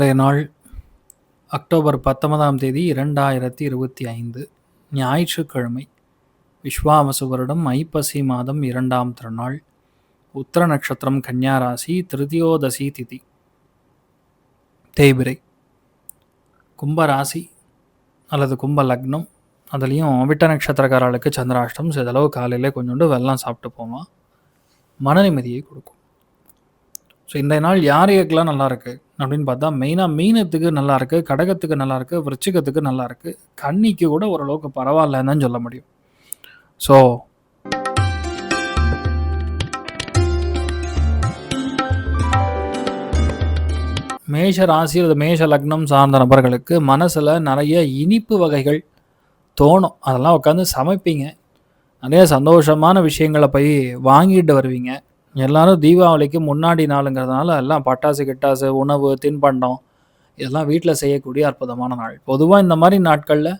இன்றைய நாள் அக்டோபர் பத்தொன்பதாம் தேதி இரண்டாயிரத்தி இருபத்தி ஐந்து ஞாயிற்றுக்கிழமை. விஸ்வாவசு வருடம் ஐப்பசி மாதம் இரண்டாம் திருநாள் உத்தர நட்சத்திரம் கன்னியாராசி திருதியோதசி திதி. தேய்பிரை. கும்பராசி அல்லது கும்ப லக்னம் அதுலேயும் விட்ட நட்சத்திரக்காரர்களுக்கு சந்திராஷ்டம் சிதளவு காலையில் கொஞ்சோண்டு வெள்ளம் சாப்பிட்டு போமா மன நிம்மதியை கொடுக்கும். ஸோ இந்த நாள் யார் யாருக்கெல்லாம் நல்லா இருக்குது அப்படின்னு பார்த்தா மெயினாக மீனத்துக்கு நல்லா இருக்கு கடகத்துக்கு நல்லா இருக்கு விருச்சிகத்துக்கு நல்லா இருக்கு. கன்னிக்கு கூட ஓரளவுக்கு பரவாயில்லன்னு தான் சொல்ல முடியும். ஸோ மேஷ ராசி அல்லது மேஷ லக்னம் சார்ந்த நபர்களுக்கு மனசில் நிறைய இனிப்பு வகைகள் தோணும். அதெல்லாம் உட்காந்து சமைப்பீங்க. நிறைய சந்தோஷமான விஷயங்களை போய் வாங்கிட்டு வருவீங்க. எல்லாரும் தீபாவளிக்கு முன்னாடி நாளுங்கிறதுனால எல்லாம் பட்டாசு கிட்டாசு உணவு தின்பண்டம் இதெல்லாம் வீட்டில் செய்யக்கூடிய அற்புதமான நாள். பொதுவாக இந்த மாதிரி நாட்களில்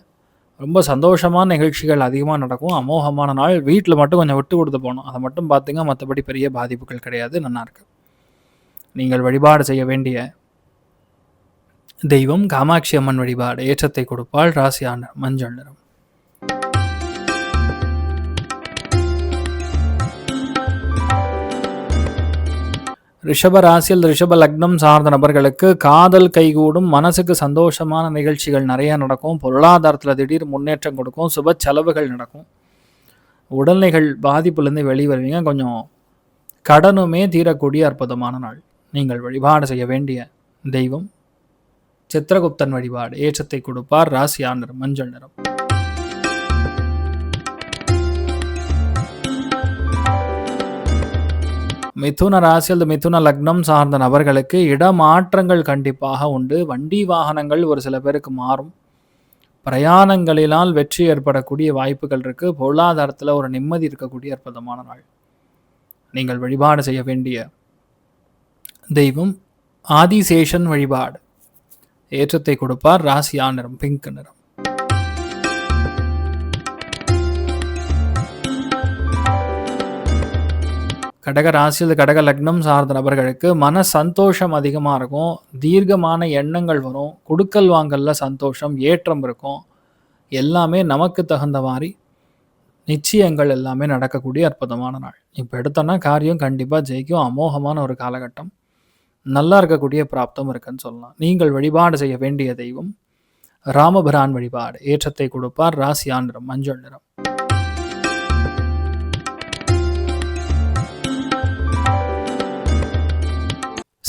ரொம்ப சந்தோஷமான நிகழ்ச்சிகள் அதிகமாக நடக்கும். அமோகமான நாள். வீட்டில் மட்டும் கொஞ்சம் விட்டு கொடுத்து போகணும். அதை மட்டும் பார்த்துங்க மற்றபடி பெரிய பாதிப்புகள் கிடையாது. நல்லாயிருக்கு நீங்கள் வழிபாடு செய்ய வேண்டிய தெய்வம் காமாட்சி அம்மன் வழிபாடு ஏற்றத்தை கொடுப்பாள். ராசியான மஞ்சள் நிறம். ரிஷப ராசியில் ரிஷப லக்னம் சார்ந்த நபர்களுக்கு காதல் கைகூடும் மனசுக்கு சந்தோஷமான நிகழ்ச்சிகள் நிறைய நடக்கும் பொருளாதாரத்தில் திடீர் முன்னேற்றம் கொடுக்கும் சுப செலவுகள் நடக்கும். உடல்நிலைகள் பாதிப்புலேருந்து வெளிவருவீங்க. கொஞ்சம் கடனுமே தீரக்கூடிய அற்புதமான நாள். நீங்கள் வழிபாடு செய்ய வேண்டிய தெய்வம். சித்திரகுப்தன் வழிபாடு. ஏற்றத்தை கொடுப்பார். ராசியா நிறம் மஞ்சள் நிறம். மிதுன ராசி அல்லது மிதுன லக்னம் சார்ந்த நபர்களுக்கு இடமாற்றங்கள் கண்டிப்பாக உண்டு. வண்டி வாகனங்கள் ஒரு சில பேருக்கு மாறும். பிரயாணங்களினால் வெற்றி ஏற்படக்கூடிய வாய்ப்புகள் இருக்குது பொருளாதாரத்தில் ஒரு நிம்மதி இருக்கக்கூடிய அற்புதமான நாள். நீங்கள் வழிபாடு செய்ய வேண்டிய தெய்வம் ஆதிசேஷன் வழிபாடு. ஏற்றத்தை கொடுப்பார். ராசியா நிறம் பிங்க் நிறம். கடக ராசியில் கடக லக்னம் சார்ந்த நபர்களுக்கு மன சந்தோஷம் அதிகமாக இருக்கும். தீர்க்கமான எண்ணங்கள் வரும். கொடுக்கல் வாங்கலில் சந்தோஷம் ஏற்றம் இருக்கும். எல்லாமே நமக்கு தகுந்த மாதிரி நிச்சயங்கள் எல்லாமே நடக்கக்கூடிய அற்புதமான நாள். இப்போ எடுத்தோன்னா காரியம் கண்டிப்பாக ஜெயிக்கும். அமோகமான ஒரு காலகட்டம். நல்லா இருக்கக்கூடிய பிராப்தம் இருக்குன்னு சொல்லலாம். நீங்கள் வழிபாடு செய்ய வேண்டிய தெய்வம் ராமபிரான் வழிபாடு. ஏற்றத்தை கொடுப்பார். ராசியான் நிறம் மஞ்சள் நிறம்.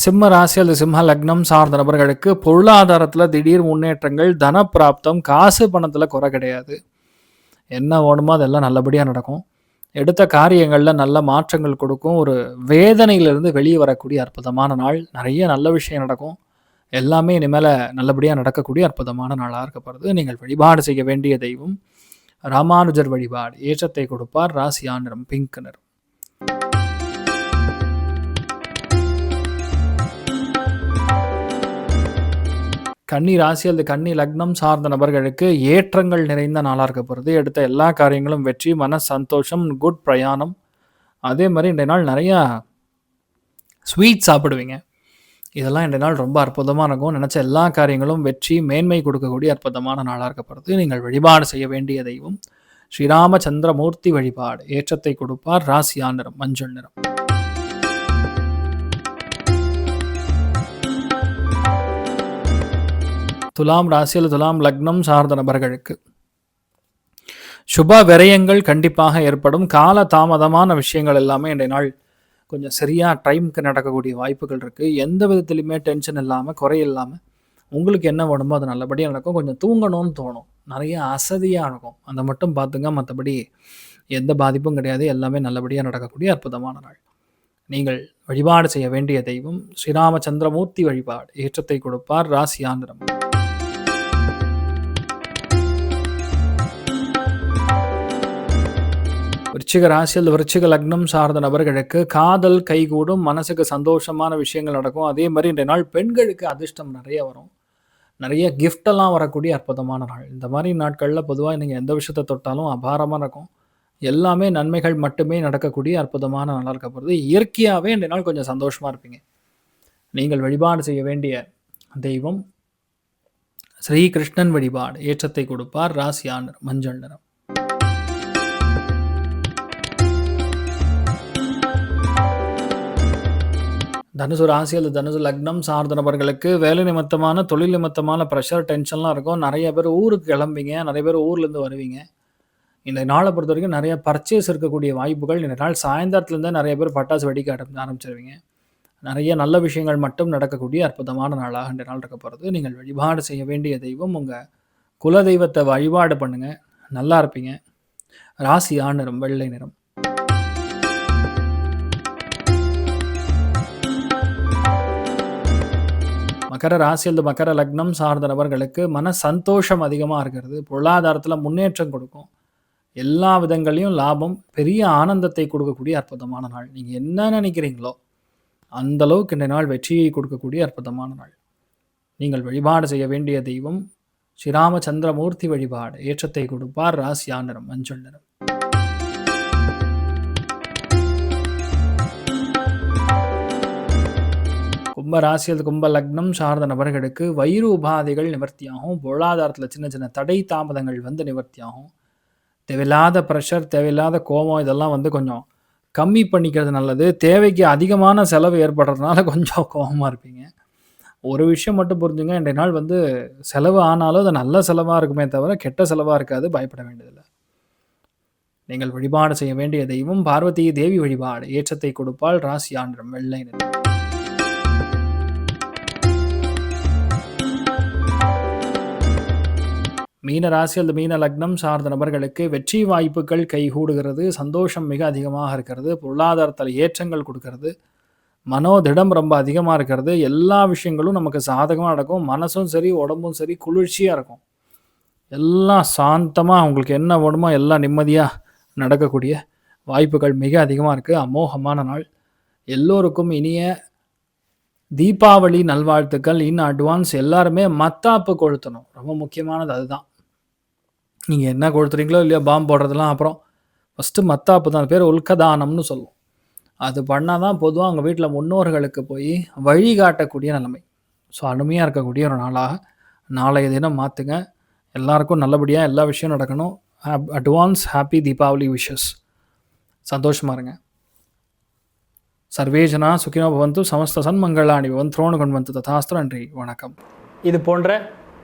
சிம்ம ராசி அல்லது சிம்ம லக்னம் சார்ந்த நபர்களுக்கு பொருளாதாரத்தில் திடீர் முன்னேற்றங்கள் தனப்பிராப்தம் காசு பணத்தில் குறை கிடையாது. என்ன வேணுமோ அதெல்லாம் நல்லபடியாக நடக்கும். எடுத்த காரியங்களில் நல்ல மாற்றங்கள் கொடுக்கும். ஒரு வேதனையிலிருந்து வெளியே வரக்கூடிய அற்புதமான நாள். நிறைய நல்ல விஷயம் நடக்கும். எல்லாமே இனிமேல் நல்லபடியாக நடக்கக்கூடிய அற்புதமான நாளாக இருக்கப்படுது நீங்கள் வழிபாடு செய்ய வேண்டிய தெய்வம் ராமானுஜர் வழிபாடு ஏற்றத்தை கொடுப்பார். ராசியா நிறம் பிங்க் நிறம். கன்னி ராசி அல்லது கன்னி லக்னம் சார்ந்த நபர்களுக்கு ஏற்றங்கள் நிறைந்த நாளாக இருக்க போகிறது எடுத்த எல்லா காரியங்களும் வெற்றி மன சந்தோஷம் குட் பிரயாணம். அதே மாதிரி இன்றைய நாள் நிறையா ஸ்வீட் சாப்பிடுவீங்க. இதெல்லாம் இன்றைய நாள் ரொம்ப அற்புதமாக இருக்கும் நினச்ச எல்லா காரியங்களும் வெற்றி மேன்மை கொடுக்கக்கூடிய அற்புதமான நாளாக இருக்கப்படுது நீங்கள் வழிபாடு செய்ய வேண்டிய தெய்வம். ஸ்ரீராமச்சந்திரமூர்த்தி வழிபாடு. ஏற்றத்தை கொடுப்பார் ராசியா நிறம் மஞ்சள் நிறம். துலாம் ராசியில் துலாம் லக்னம் சார்ந்த நபர்களுக்கு. சுப விரயங்கள் கண்டிப்பாக ஏற்படும். கால தாமதமான விஷயங்கள் எல்லாமே இன்றைய நாள் கொஞ்சம் சரியாக டைமுக்கு நடக்கக்கூடிய வாய்ப்புகள் இருக்குது எந்த விதத்துலையுமே டென்ஷன் இல்லாமல் குறை இல்லாமல் உங்களுக்கு என்ன வேணுமோ அது நல்லபடியாக நடக்கும். கொஞ்சம் தூங்கணும்னு தோணும். நிறைய அசதியாக இருக்கும். அதை மட்டும் பார்த்துங்க. மற்றபடி எந்த பாதிப்பும் கிடையாது. எல்லாமே நல்லபடியாக நடக்கக்கூடிய அற்புதமான நாள். நீங்கள் வழிபாடு செய்ய வேண்டிய தெய்வம் ஸ்ரீராமச்சந்திரமூர்த்தி வழிபாடு. ஏற்றத்தை கொடுப்பார் ராசியாந்திரம். விருச்சிக ராசியில் விருச்சிக லக்னம் சார்ந்த நபர்களுக்கு காதல் கைகூடும் மனசுக்கு சந்தோஷமான விஷயங்கள் நடக்கும். அதே மாதிரி இன்றைய நாள் பெண்களுக்கு அதிர்ஷ்டம் நிறைய வரும். நிறைய கிஃப்டெல்லாம் வரக்கூடிய அற்புதமான நாள். இந்த மாதிரி நாட்களில் பொதுவாக நீங்கள் எந்த விஷயத்தை தொட்டாலும் அபாரமாக இருக்கும் எல்லாமே நன்மைகள் மட்டுமே நடக்கக்கூடிய அற்புதமான நாளாக இருக்க போகிறது இயற்கையாகவே இன்றைய நாள் கொஞ்சம் சந்தோஷமாக இருப்பீங்க. நீங்கள் வழிபாடு செய்ய வேண்டிய தெய்வம் ஸ்ரீ கிருஷ்ணன் வழிபாடு ஏற்றத்தை கொடுப்பார் ராசியான் மஞ்சள் நிறம். தனுசு ராசி அல்லது தனுசு லக்னம் சார்ந்த நபர்களுக்கு வேலை நிமித்தமான தொழில் நிமித்தமான ப்ரெஷர் டென்ஷன்லாம் இருக்கும். நிறைய பேர் ஊருக்கு கிளம்பிங்க நிறைய பேர் ஊர்லேருந்து வருவீங்க. இந்த நாளை பொறுத்த வரைக்கும் நிறைய பர்ச்சேஸ் இருக்கக்கூடிய வாய்ப்புகள். இந்த நாள் சாயந்தரத்துலேருந்தே நிறைய பேர் பட்டாசு வெடிக்க ஆரம்பிச்சிருவீங்க. நிறைய நல்ல விஷயங்கள் மட்டும் நடக்கக்கூடிய அற்புதமான நாளாக இந்த நாள் இருக்க போகிறது நீங்கள் வழிபாடு செய்ய வேண்டிய தெய்வம் உங்கள் குல தெய்வத்தை வழிபாடு பண்ணுங்கள் நல்லா இருப்பீங்க. ராசி ஆ நிறம் வெள்ளை நிறம். மகர ராசி அல்லது மகர லக்னம் சார்ந்த நபர்களுக்கு மன சந்தோஷம் அதிகமாக இருக்கிறது. பொருளாதாரத்தில் முன்னேற்றம் கொடுக்கும். எல்லா விதங்களையும் லாபம் பெரிய ஆனந்தத்தை கொடுக்கக்கூடிய அற்புதமான நாள். நீங்கள் என்ன நினைக்கிறீங்களோ அந்த அளவுக்கு இந்த நாள் வெற்றியை கொடுக்கக்கூடிய அற்புதமான நாள். நீங்கள் வழிபாடு செய்ய வேண்டிய தெய்வம் ஸ்ரீராமச்சந்திரமூர்த்தி வழிபாடு ஏற்றத்தை கொடுப்பார் ராசியா நிறம் மஞ்சள் நிறம். கும்ப ராசியில் கும்ப லக்னம் சார்ந்த நபர்களுக்கு வயிறு உபாதைகள் நிவர்த்தியாகும். பொருளாதாரத்தில் சின்ன சின்ன தடை தாமதங்கள் வந்து நிவர்த்தியாகும். தேவையில்லாத ப்ரெஷர் தேவையில்லாத கோபம் இதெல்லாம் வந்து கொஞ்சம் கம்மி பண்ணிக்கிறது நல்லது. தேவைக்கு அதிகமான செலவு ஏற்படுறதுனால கொஞ்சம் கோபமாக இருப்பீங்க. ஒரு விஷயம் மட்டும் புரிஞ்சுங்க இன்றைய நாள் வந்து செலவு ஆனாலும் அது நல்ல செலவாக இருக்குமே தவிர கெட்ட செலவாக இருக்காது பயப்பட வேண்டியதில்லை. நீங்கள் வழிபாடு செய்ய வேண்டிய தெய்வம் பார்வதி தேவி வழிபாடு. ஏற்றத்தை கொடுப்பால் ராசி ஆண்டிரம் வெள்ளை நிறம் மீன ராசி அல்லது மீன லக்னம் சார்ந்த நபர்களுக்கு வெற்றி வாய்ப்புகள் கைகூடுகிறது. சந்தோஷம் மிக அதிகமாக இருக்கிறது. பொருளாதாரத்தில் ஏற்றங்கள் கொடுக்கறது. மனோதிடம் ரொம்ப அதிகமாக இருக்கிறது. எல்லா விஷயங்களும் நமக்கு சாதகமாக நடக்கும். மனசும் சரி உடம்பும் சரி குளிர்ச்சியாக இருக்கும். எல்லாம் சாந்தமாக உங்களுக்கு என்ன வேணுமோ எல்லாம் நிம்மதியாக நடக்கக்கூடிய வாய்ப்புகள் மிக அதிகமாக இருக்குது அமோகமான நாள். எல்லோருக்கும் இனிய தீபாவளி நல்வாழ்த்துக்கள். இன் அட்வான்ஸ் எல்லாருமே மத்தாப்பு கொளுத்தணும். ரொம்ப முக்கியமானது அதுதான். நீங்கள் என்ன கொடுத்துறீங்களோ இல்லையோ பாம்பு போடுறதெல்லாம் அப்புறம் ஃபஸ்ட்டு மத்தாப்பு தான் பேர் உல்கதானம்னு சொல்லுவோம். அது பண்ணால் தான் பொதுவாக அவங்க வீட்டில் முன்னோர்களுக்கு போய் வழிகாட்டக்கூடிய நிலைமை. ஸோ அருமையாக இருக்கக்கூடிய ஒரு நாளாக நாளைய தினம் மாற்றுங்க எல்லாருக்கும் நல்லபடியாக எல்லா விஷயம் நடக்கணும். அட்வான்ஸ் ஹாப்பி தீபாவளி விஷஸ் சந்தோஷமாக இருங்க. சர்வே ஜனா சுகினோ பவந்து சமஸ்த சன்மங்களாணி பவன் துரோணு கொண்டு வந்து ததாஸ்திரம் நன்றி வணக்கம். இது போன்ற